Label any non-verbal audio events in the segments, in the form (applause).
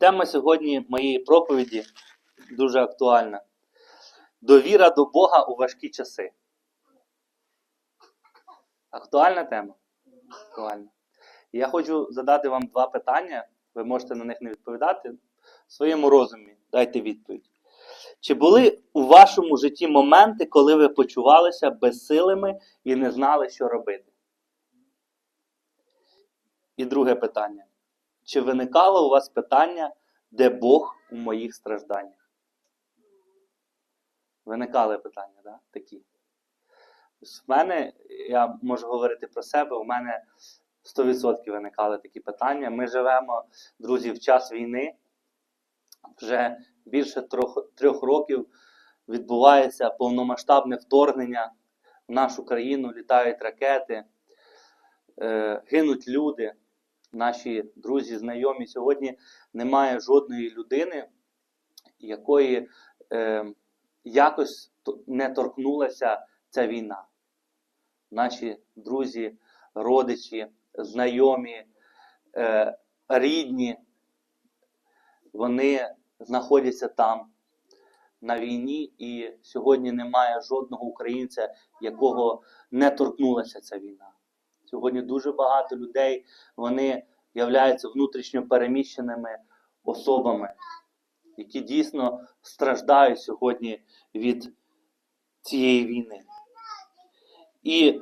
Тема сьогодні моєї проповіді дуже актуальна. Довіра до Бога у важкі часи. Актуальна тема? Актуальна. Я хочу задати вам два питання. Ви можете на них не відповідати. В своєму розумі дайте відповідь. Чи були у вашому житті моменти, коли ви почувалися безсилими і не знали, що робити? І друге питання. Чи виникало у вас питання, де Бог у моїх стражданнях? Виникали питання, да? такі. В мене, я можу говорити про себе, у мене 100% виникали такі питання. Ми живемо, друзі, в час війни. Вже більше трьох, трьох років відбувається повномасштабне вторгнення в нашу країну, літають ракети, е, гинуть люди наші друзі, знайомі, сьогодні немає жодної людини, якої е, якось не торкнулася ця війна. Наші друзі, родичі, знайомі, е, рідні, вони знаходяться там на війні, і сьогодні немає жодного українця, якого не торкнулася ця війна. Сьогодні дуже багато людей вони являються внутрішньо переміщеними особами, які дійсно страждають сьогодні від цієї війни. І,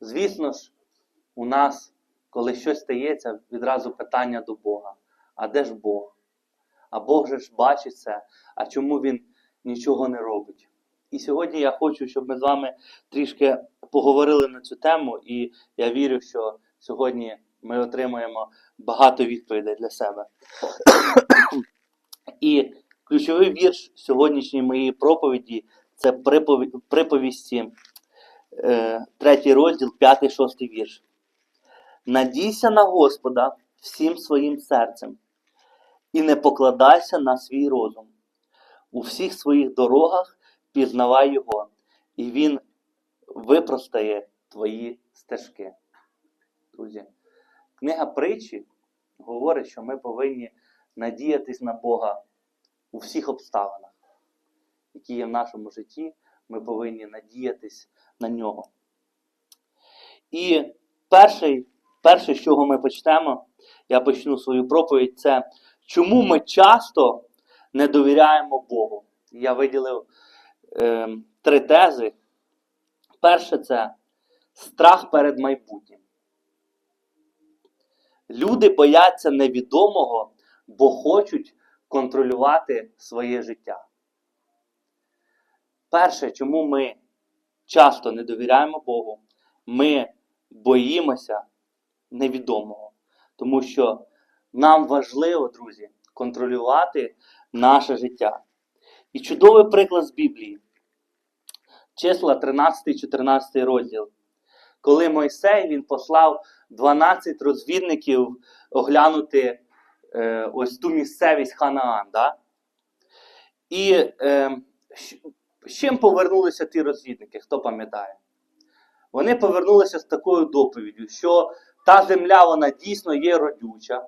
звісно ж, у нас, коли щось стається, відразу питання до Бога: а де ж Бог? А Бог же ж бачить це, а чому Він нічого не робить? І сьогодні я хочу, щоб ми з вами трішки поговорили на цю тему, і я вірю, що сьогодні ми отримаємо багато відповідей для себе. (coughs) І ключовий вірш сьогоднішньої моєї проповіді це припові- приповісті, е, третій розділ, п'ятий, шостий вірш. Надійся на Господа всім своїм серцем і не покладайся на свій розум. У всіх своїх дорогах пізнавай Його, і Він випростає твої стежки. Друзі, книга притчі говорить, що ми повинні надіятись на Бога у всіх обставинах, які є в нашому житті, ми повинні надіятись на нього. І перший, перше, з чого ми почнемо, я почну свою проповідь, це чому ми часто не довіряємо Богу. Я виділив е, три тези. Перше це страх перед майбутнім. Люди бояться невідомого, бо хочуть контролювати своє життя. Перше, чому ми часто не довіряємо Богу, ми боїмося невідомого. Тому що нам важливо, друзі, контролювати наше життя. І чудовий приклад з Біблії. Числа 13-14 розділ. Коли Мойсей він послав 12 розвідників оглянути е, ось ту місцевість Ханаан. Да? І е, з чим повернулися ті розвідники, хто пам'ятає? Вони повернулися з такою доповіддю, що та земля вона дійсно є родюча,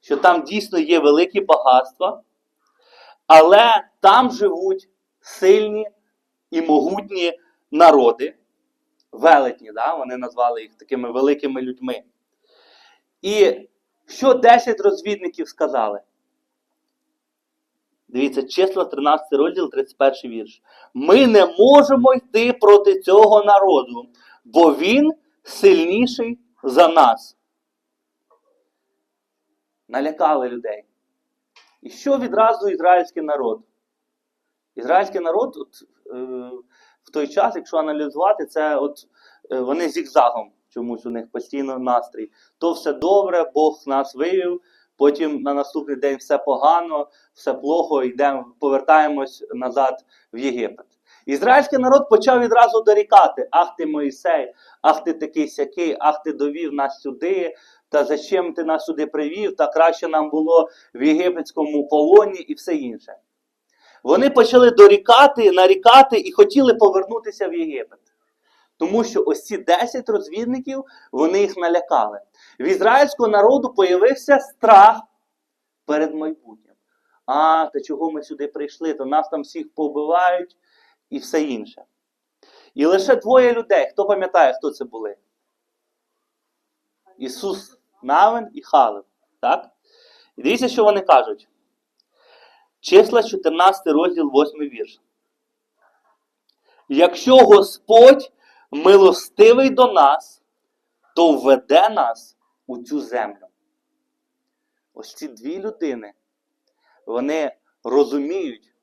що там дійсно є великі багатства, але там живуть сильні і могутні народи, велетні, да? вони назвали їх такими великими людьми. І що 10 розвідників сказали? Дивіться, числа 13 розділ, 31 вірш. Ми не можемо йти проти цього народу, бо він сильніший за нас. Налякали людей. І що відразу ізраїльський народ? Ізраїльський народ от, в той час, якщо аналізувати, це от е, вони зігзагом чомусь у них постійно настрій. То все добре, Бог нас вивів, потім на наступний день все погано, все плохо, йдемо, повертаємось назад в Єгипет. Ізраїльський народ почав відразу дорікати: Ах ти Моїсей, ах ти такий сякий, ах ти довів нас сюди, та зачем ти нас сюди привів, та краще нам було в єгипетському полоні і все інше. Вони почали дорікати, нарікати і хотіли повернутися в Єгипет. Тому що ось ці 10 розвідників вони їх налякали. В ізраїльського народу появився страх перед майбутнім. А, та чого ми сюди прийшли? То нас там всіх побивають і все інше. І лише двоє людей. Хто пам'ятає, хто це були? Ісус Навин і Халев. Так? І дивіться, що вони кажуть. Числа 14 розділ 8 вірш. Якщо Господь милостивий до нас, то введе нас у цю землю. Ось ці дві людини, вони розуміють,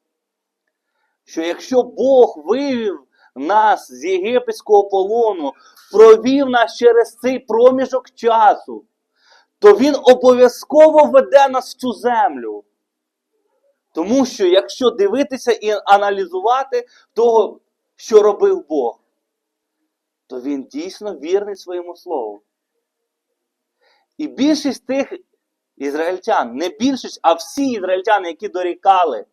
що якщо Бог вивів нас з єгипетського полону, провів нас через цей проміжок часу, то Він обов'язково веде нас в цю землю. Тому що якщо дивитися і аналізувати того, що робив Бог, то він дійсно вірний своєму слову. І більшість тих ізраїльтян, не більшість, а всі ізраїльтяни, які дорікали,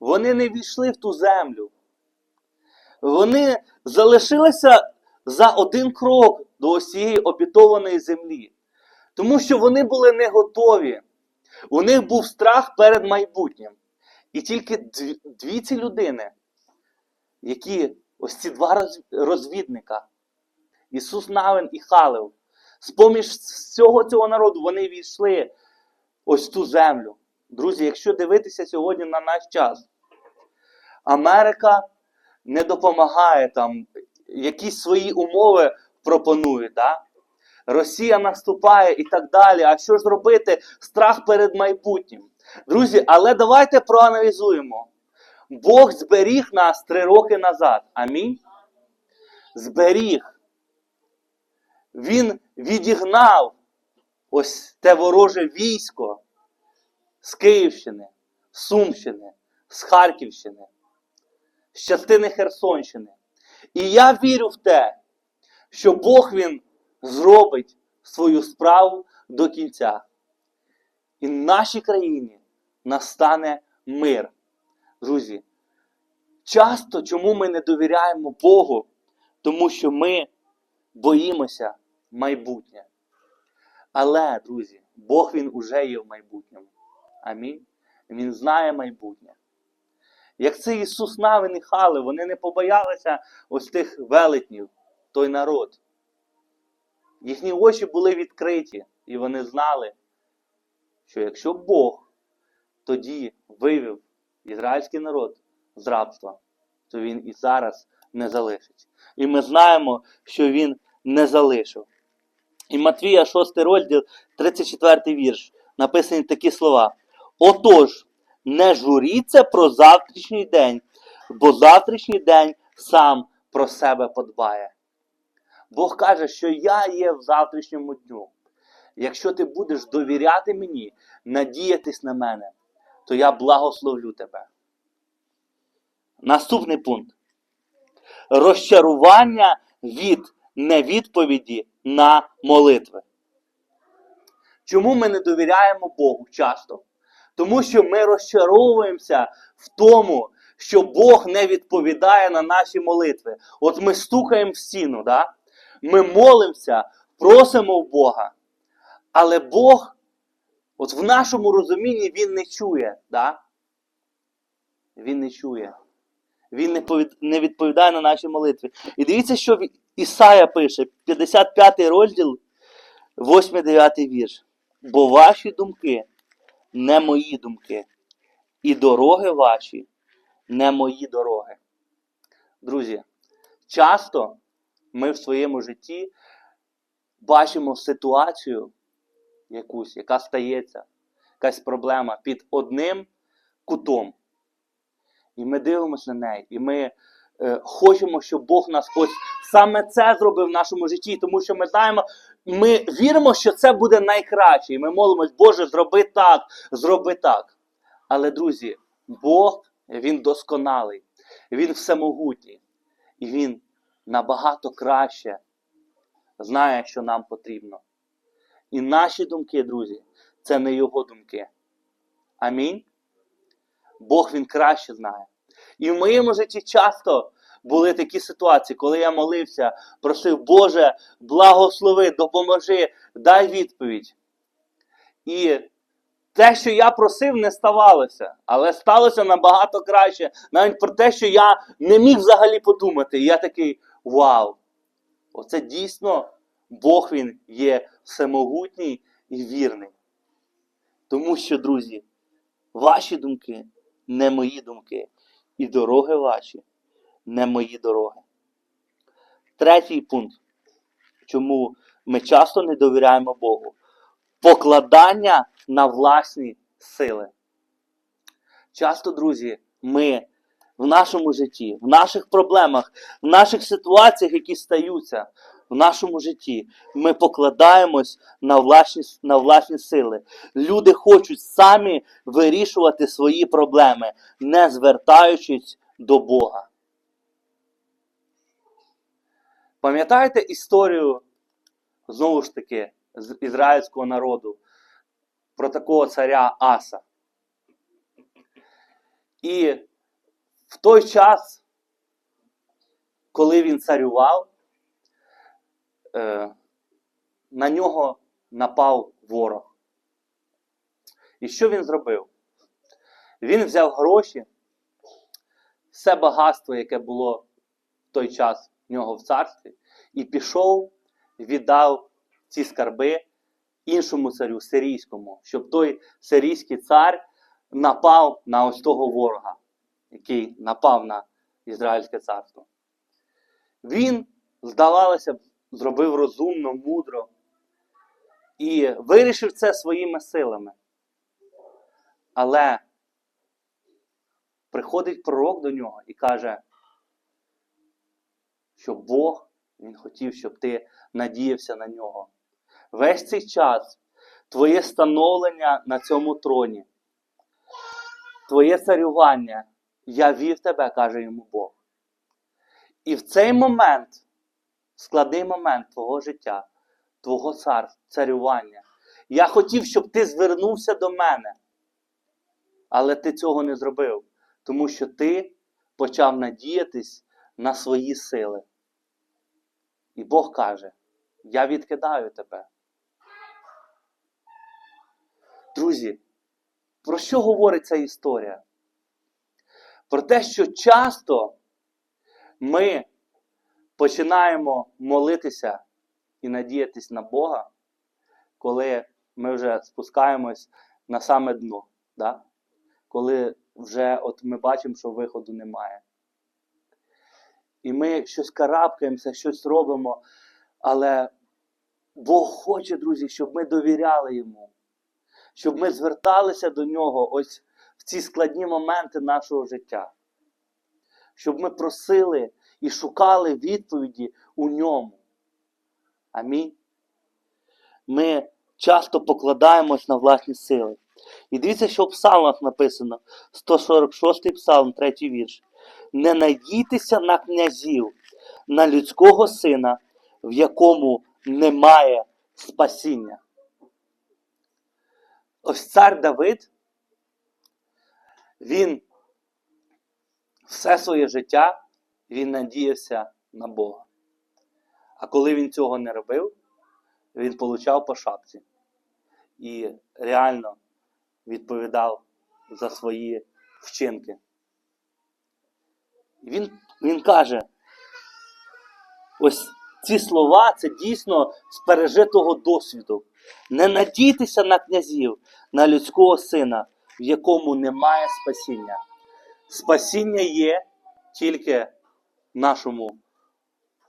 вони не війшли в ту землю. Вони залишилися за один крок до ось цієї обітованої землі. Тому що вони були не готові. У них був страх перед майбутнім. І тільки дві, ці людини, які ось ці два розвідника, Ісус Навин і Халев, з-поміж всього цього народу вони війшли ось ту землю. Друзі, якщо дивитися сьогодні на наш час, Америка не допомагає там, якісь свої умови пропонує, да? Росія наступає і так далі. А що ж робити? Страх перед майбутнім. Друзі, але давайте проаналізуємо. Бог зберіг нас три роки назад. Амінь. Зберіг. Він відігнав ось те вороже військо з Київщини, Сумщини, з Харківщини, з частини Херсонщини. І я вірю в те, що Бог він зробить свою справу до кінця. І в нашій країні настане мир. Друзі, часто чому ми не довіряємо Богу? Тому що ми боїмося майбутнє. Але, друзі, Бог він уже є в майбутньому. Амінь. Він знає майбутнє. Як це Ісус Навин і Хали, вони не побоялися ось тих велетнів, той народ. Їхні очі були відкриті, і вони знали, що якщо Бог тоді вивів ізраїльський народ з рабства, то він і зараз не залишить. І ми знаємо, що він не залишив. І Матвія, 6 розділ, 34 вірш, написані такі слова. Отож, не журіться про завтрашній день, бо завтрашній день сам про себе подбає. Бог каже, що я є в завтрашньому дню. Якщо ти будеш довіряти мені, надіятись на мене, то я благословлю тебе. Наступний пункт. Розчарування від невідповіді на молитви. Чому ми не довіряємо Богу часто? Тому що ми розчаровуємося в тому, що Бог не відповідає на наші молитви. От ми стукаємо в стіну, да? Ми молимося, просимо в Бога. Але Бог, от в нашому розумінні, Він не чує. Да? Він не чує. Він не, відповідає на наші молитви. І дивіться, що Ісая пише, 55 розділ, 8-9 вірш. Бо ваші думки не мої думки, і дороги ваші не мої дороги. Друзі, часто ми в своєму житті бачимо ситуацію якусь, яка стається, якась проблема під одним кутом. І ми дивимося на неї, і ми е, хочемо, щоб Бог нас ось саме це зробив в нашому житті, тому що ми знаємо, ми віримо, що це буде найкраще. І ми молимось, Боже, зроби так, зроби так. Але, друзі, Бог, Він досконалий, Він всемогутній, і Він набагато краще знає, що нам потрібно. І наші думки, друзі, це не Його думки. Амінь. Бог він краще знає. І в моєму житті часто були такі ситуації, коли я молився, просив, Боже, благослови, допоможи, дай відповідь. І те, що я просив, не ставалося, але сталося набагато краще, навіть про те, що я не міг взагалі подумати. І я такий вау! Оце дійсно Бог він є всемогутній і вірний. Тому що, друзі, ваші думки не мої думки, і дороги ваші не мої дороги. Третій пункт, чому ми часто не довіряємо Богу. Покладання на власні сили. Часто, друзі, ми в нашому житті, в наших проблемах, в наших ситуаціях, які стаються в нашому житті, ми покладаємось на власні, на власні сили. Люди хочуть самі вирішувати свої проблеми, не звертаючись до Бога. Пам'ятаєте історію, знову ж таки, з ізраїльського народу про такого царя Аса? І в той час, коли він царював, е, на нього напав ворог. І що він зробив? Він взяв гроші, все багатство, яке було в той час в нього в царстві, і пішов, віддав ці скарби іншому царю, сирійському, щоб той сирійський цар напав на ось того ворога, який напав на Ізраїльське царство. Він, здавалося б, зробив розумно, мудро і вирішив це своїми силами. Але приходить пророк до нього і каже, що Бог він хотів, щоб ти надіявся на нього. Весь цей час твоє становлення на цьому троні, твоє царювання, я вів тебе, каже йому Бог. І в цей момент, складний момент твого життя, твого цар, царювання, я хотів, щоб ти звернувся до мене. Але ти цього не зробив, тому що ти почав надіятись на свої сили. І Бог каже: Я відкидаю тебе. Друзі, про що говорить ця історія? Про те, що часто ми починаємо молитися і надіятись на Бога, коли ми вже спускаємось на саме дно. Да? Коли вже от ми бачимо, що виходу немає. І ми щось карабкаємося, щось робимо, але Бог хоче, друзі, щоб ми довіряли йому, щоб ми зверталися до нього ось в ці складні моменти нашого життя, щоб ми просили і шукали відповіді у ньому. Амінь. Ми часто покладаємось на власні сили. І дивіться, що в псалмах написано: 146 псалм, 3 вірш. Не надійтеся на князів, на людського сина, в якому немає спасіння. Ось цар Давид, він все своє життя він надіявся на Бога. А коли він цього не робив, він получав по шапці і реально відповідав за свої вчинки. Він, він каже, ось ці слова це дійсно з пережитого досвіду. Не надійтеся на князів, на людського сина, в якому немає спасіння. Спасіння є тільки нашому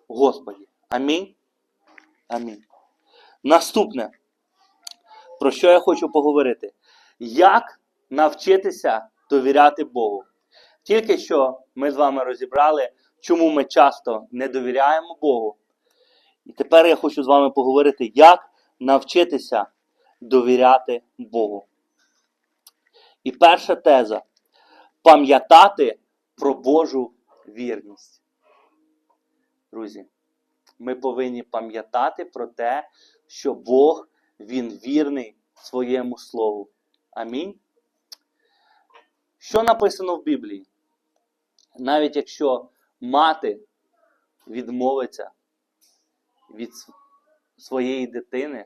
Господі. Амінь. Амінь. Наступне, про що я хочу поговорити? Як навчитися довіряти Богу? Тільки що ми з вами розібрали, чому ми часто не довіряємо Богу. І тепер я хочу з вами поговорити, як навчитися довіряти Богу. І перша теза пам'ятати про Божу вірність. Друзі, ми повинні пам'ятати про те, що Бог, Він вірний своєму Слову. Амінь. Що написано в Біблії? Навіть якщо мати відмовиться від своєї дитини,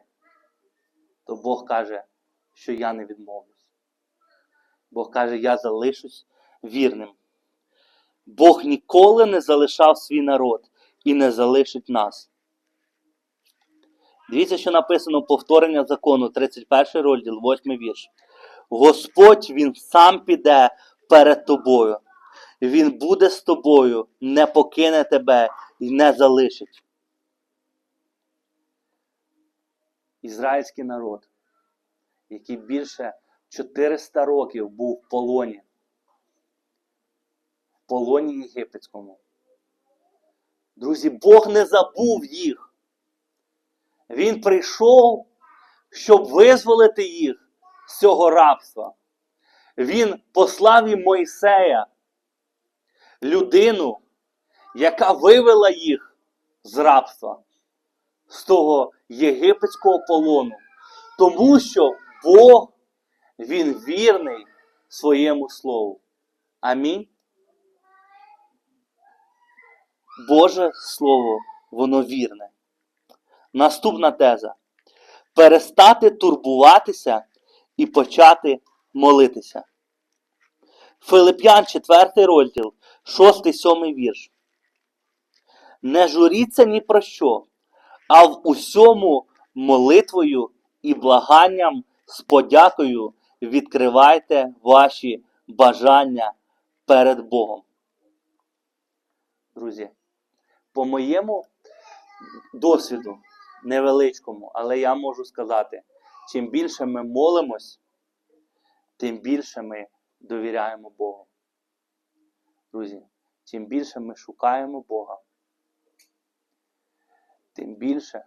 то Бог каже: що я не відмовлюсь. Бог каже, я залишусь вірним. Бог ніколи не залишав свій народ і не залишить нас. Дивіться, що написано повторення закону, 31 розділ, 8 вірш. Господь Він сам піде перед тобою. Він буде з тобою, не покине тебе і не залишить. Ізраїльський народ, який більше 400 років був в полоні, в полоні єгипетському. Друзі, Бог не забув їх. Він прийшов, щоб визволити їх з цього рабства. Він послав їм Мойсея, людину, яка вивела їх з рабства, з того єгипетського полону. Тому що Бог, Він вірний своєму слову. Амінь. Боже Слово, воно вірне. Наступна теза. Перестати турбуватися і почати молитися. Филип'ян, 4 розділ, 6-7 вірш. Не журіться ні про що, а в усьому молитвою і благанням з подякою відкривайте ваші бажання перед Богом. Друзі, по моєму досвіду невеличкому, але я можу сказати, чим більше ми молимось, тим більше ми довіряємо Богу. Друзі, чим більше ми шукаємо Бога, тим більше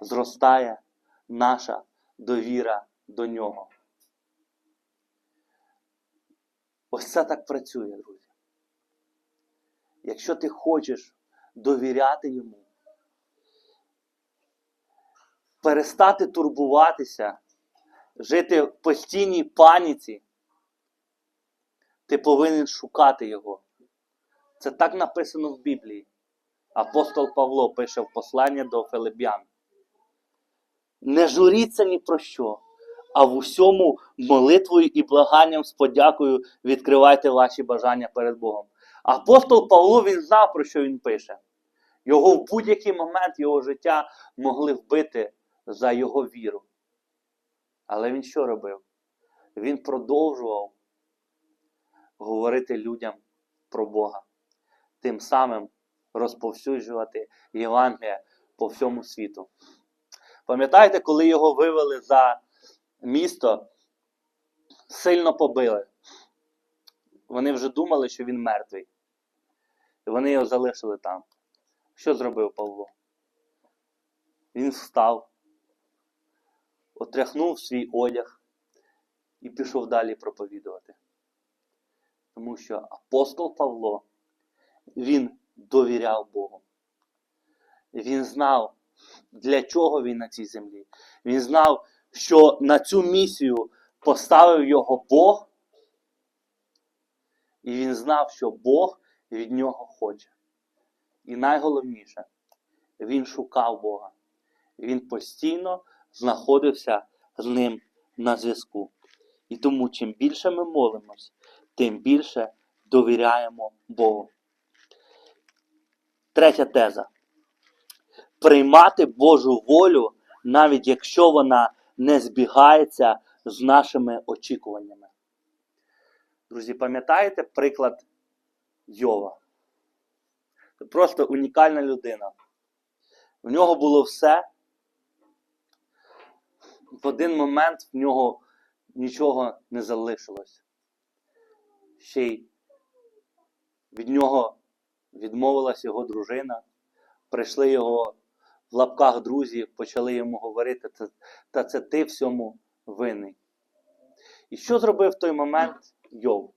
зростає наша довіра до Нього. Ось це так працює, друзі. Якщо ти хочеш довіряти йому, перестати турбуватися, жити в постійній паніці, ти повинен шукати його. Це так написано в Біблії. Апостол Павло пише в посланні до Филип'ян. Не журіться ні про що, а в усьому молитвою і благанням з подякою відкривайте ваші бажання перед Богом. Апостол Павло він знав, про що він пише. Його в будь-який момент його життя могли вбити за його віру. Але він що робив? Він продовжував говорити людям про Бога, тим самим розповсюджувати Євангелія по всьому світу. Пам'ятаєте, коли його вивели за місто, сильно побили. Вони вже думали, що він мертвий. І вони його залишили там. Що зробив Павло? Він встав, отряхнув свій одяг і пішов далі проповідувати. Тому що апостол Павло, він довіряв Богу. Він знав, для чого він на цій землі. Він знав, що на цю місію поставив його Бог, і він знав, що Бог від нього хоче. І найголовніше, він шукав Бога. Він постійно знаходився з ним на зв'язку. І тому, чим більше ми молимось, тим більше довіряємо Богу. Третя теза. Приймати Божу волю, навіть якщо вона не збігається з нашими очікуваннями. Друзі, пам'ятаєте приклад Йова? Це просто унікальна людина. В нього було все. В один момент в нього нічого не залишилось. Ще й від нього відмовилась його дружина. Прийшли його в лапках друзі, почали йому говорити, та, це ти всьому винний. І що зробив в той момент Йов?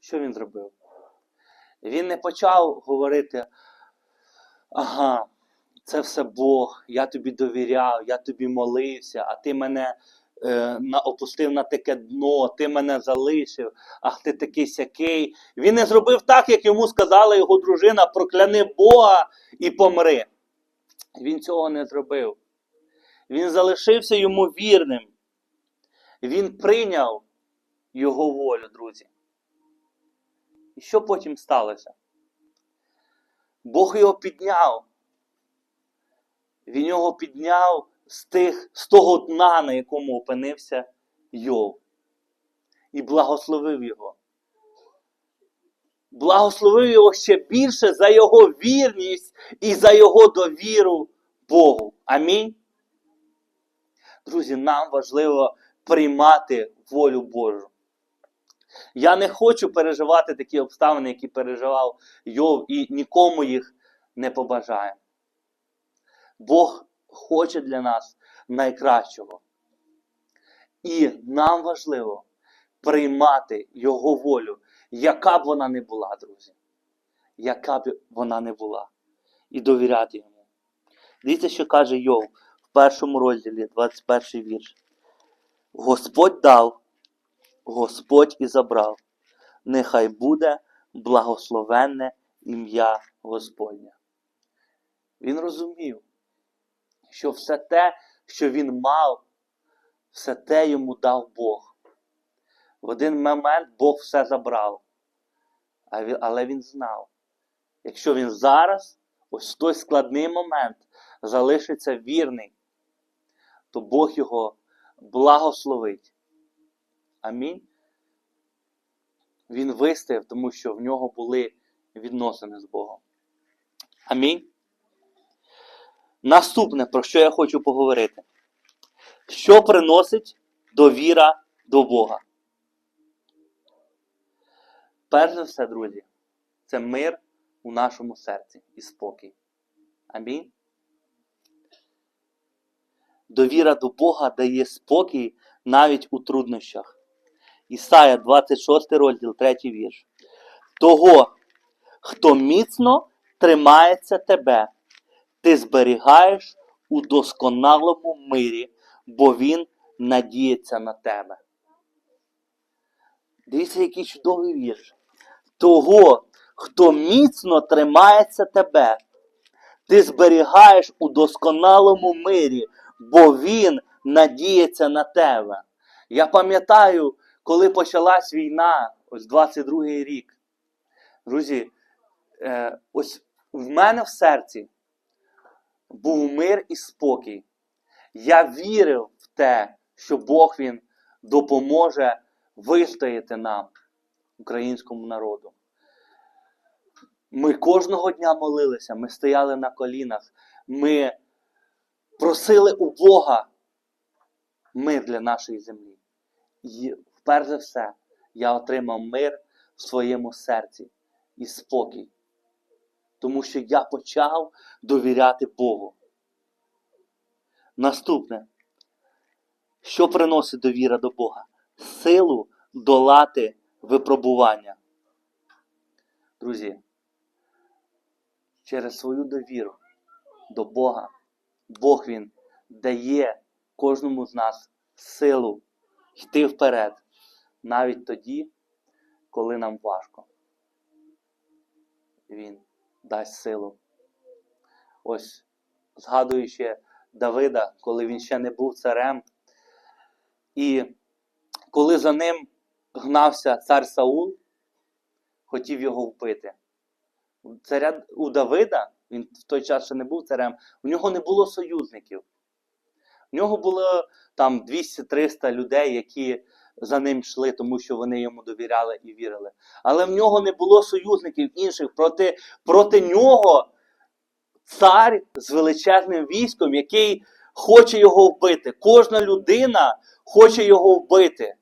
Що він зробив? Він не почав говорити, ага, це все Бог, я тобі довіряв, я тобі молився, а ти мене е, на, опустив на таке дно, ти мене залишив, ах ти такий сякий. Він не зробив так, як йому сказала його дружина, прокляни Бога і помри. Він цього не зробив. Він залишився йому вірним. Він прийняв його волю, друзі. І що потім сталося? Бог його підняв. Він його підняв з, тих, з того дна, на якому опинився Йов. І благословив його. Благословив його ще більше за його вірність і за його довіру Богу. Амінь. Друзі, нам важливо приймати волю Божу. Я не хочу переживати такі обставини, які переживав Йов, і нікому їх не побажаю. Бог хоче для нас найкращого. І нам важливо приймати Його волю, яка б вона не була, друзі. Яка б вона не була. І довіряти йому. Дивіться, що каже Йов в першому розділі, 21 вірш. Господь дав, Господь і забрав. Нехай буде благословенне ім'я Господнє. Він розумів, що все те, що він мав, все те йому дав Бог. В один момент Бог все забрав. Але він знав, якщо він зараз, ось в той складний момент, залишиться вірний, то Бог його благословить. Амінь. Він вистояв, тому що в нього були відносини з Богом. Амінь. Наступне, про що я хочу поговорити. Що приносить довіра до Бога? Перш за все, друзі, це мир у нашому серці і спокій. Амінь. Довіра до Бога дає спокій навіть у труднощах. Ісая 26 розділ, 3 вірш. Того, хто міцно тримається тебе, ти зберігаєш у досконалому мирі, бо він надіється на тебе. Дивіться, який чудовий вірш. Того, хто міцно тримається тебе, ти зберігаєш у досконалому мирі, бо він надіється на тебе. Я пам'ятаю, коли почалась війна, ось 22-й рік. Друзі, е, ось в мене в серці був мир і спокій. Я вірив в те, що Бог він допоможе вистояти нам, українському народу. Ми кожного дня молилися, ми стояли на колінах, ми просили у Бога мир для нашої землі. І перш за все, я отримав мир в своєму серці і спокій. Тому що я почав довіряти Богу. Наступне, що приносить довіра до Бога? Силу долати випробування. Друзі, через свою довіру до Бога, Бог Він дає кожному з нас силу йти вперед, навіть тоді, коли нам важко. Він дасть силу. Ось згадую ще Давида, коли він ще не був царем. І коли за ним гнався цар Саул, хотів його вбити. Царя, у Давида, він в той час ще не був царем, у нього не було союзників. У нього було там 200-300 людей, які за ним йшли, тому що вони йому довіряли і вірили. Але в нього не було союзників інших. Проти, проти нього цар з величезним військом, який хоче його вбити. Кожна людина хоче його вбити.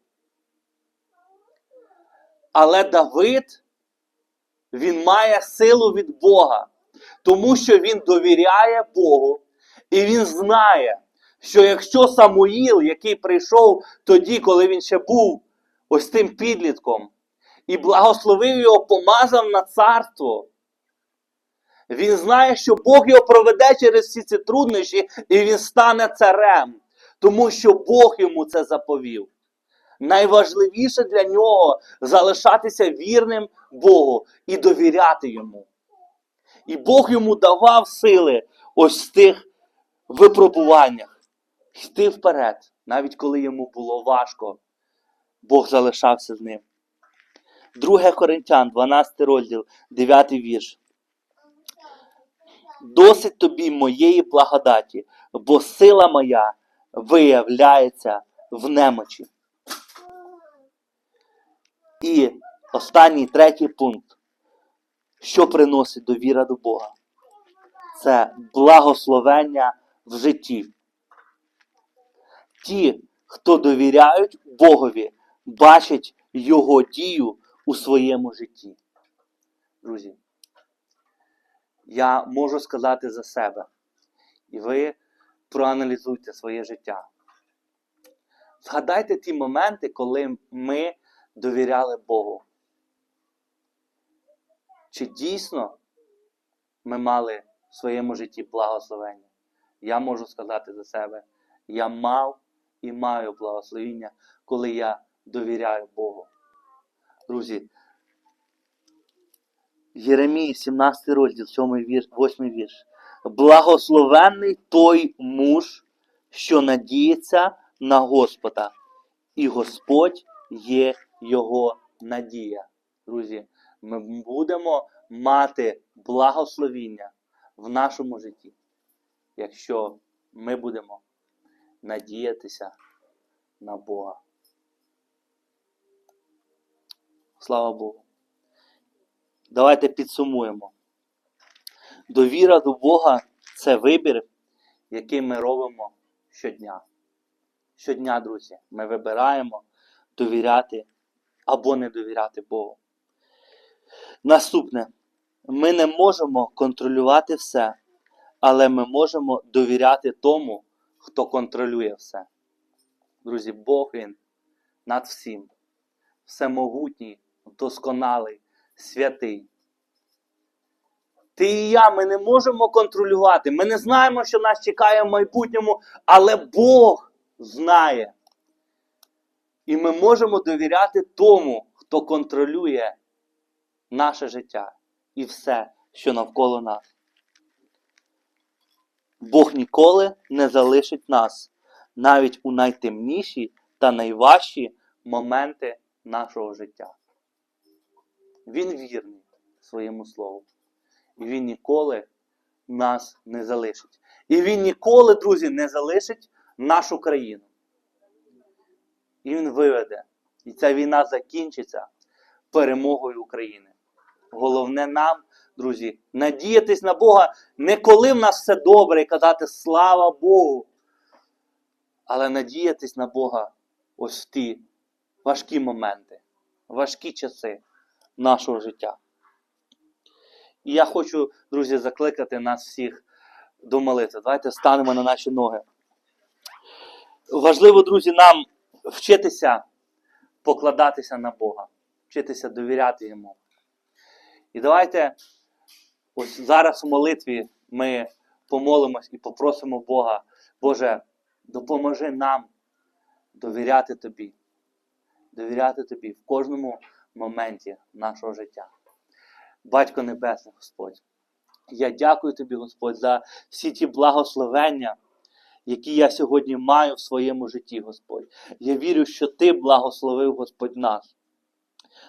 Але Давид, він має силу від Бога, тому що він довіряє Богу, і він знає, що якщо Самуїл, який прийшов тоді, коли він ще був ось тим підлітком, і благословив його, помазав на царство, він знає, що Бог його проведе через всі ці труднощі, і він стане царем, тому що Бог йому це заповів. Найважливіше для нього залишатися вірним Богу і довіряти йому. І Бог йому давав сили ось в тих випробуваннях йти вперед, Навіть коли йому було важко, Бог залишався з ним. 2 Коринтян, 12 розділ, 9 вірш. Досить тобі моєї благодаті, бо сила моя виявляється в немочі. І останній третій пункт, що приносить довіра до Бога, це благословення в житті. Ті, хто довіряють Богові, бачать Його дію у своєму житті. Друзі, я можу сказати за себе, і ви проаналізуйте своє життя. Згадайте ті моменти, коли ми довіряли Богу. Чи дійсно ми мали в своєму житті благословення? Я можу сказати за себе, я мав і маю благословення, коли я довіряю Богу. Друзі, Єремії, 17 розділ, 7 вірш, 8 вірш. Благословенний той муж, що надіється на Господа, і Господь є його надія. Друзі, ми будемо мати благословіння в нашому житті, якщо ми будемо надіятися на Бога. Слава Богу. Давайте підсумуємо. Довіра до Бога це вибір, який ми робимо щодня. Щодня, друзі, ми вибираємо довіряти або не довіряти Богу. Наступне, ми не можемо контролювати все, але ми можемо довіряти тому, хто контролює все. Друзі, Бог Він над всім, всемогутній, досконалий, святий. Ти і я, ми не можемо контролювати. Ми не знаємо, що нас чекає в майбутньому, але Бог знає. І ми можемо довіряти тому, хто контролює наше життя і все, що навколо нас. Бог ніколи не залишить нас навіть у найтемніші та найважчі моменти нашого життя. Він вірний своєму слову. І він ніколи нас не залишить. І він ніколи, друзі, не залишить нашу країну. І він виведе. І ця війна закінчиться перемогою України. Головне нам, друзі, надіятись на Бога не коли в нас все добре і казати слава Богу. Але надіятись на Бога ось в ті важкі моменти, важкі часи нашого життя. І я хочу, друзі, закликати нас всіх до молитви. Давайте станемо на наші ноги. Важливо, друзі, нам вчитися покладатися на Бога, вчитися довіряти Йому. І давайте ось зараз у молитві ми помолимось і попросимо Бога, Боже, допоможи нам довіряти Тобі, довіряти Тобі в кожному моменті нашого життя. Батько Небесний, Господь, я дякую Тобі, Господь, за всі ті благословення, які я сьогодні маю в своєму житті, Господь. Я вірю, що Ти благословив, Господь, нас.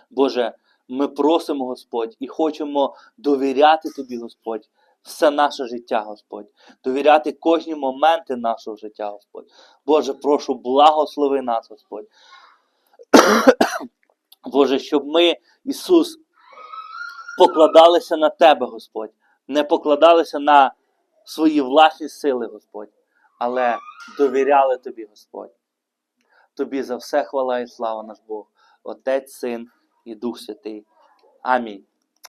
Боже, ми просимо, Господь, і хочемо довіряти Тобі, Господь, все наше життя, Господь, довіряти кожні моменти нашого життя, Господь. Боже, прошу, благослови нас, Господь. (coughs) Боже, щоб ми, Ісус, покладалися на Тебе, Господь, не покладалися на свої власні сили, Господь, але довіряли Тобі, Господь. Тобі за все хвала і слава наш Бог, Отець, Син і Дух Святий. Амінь.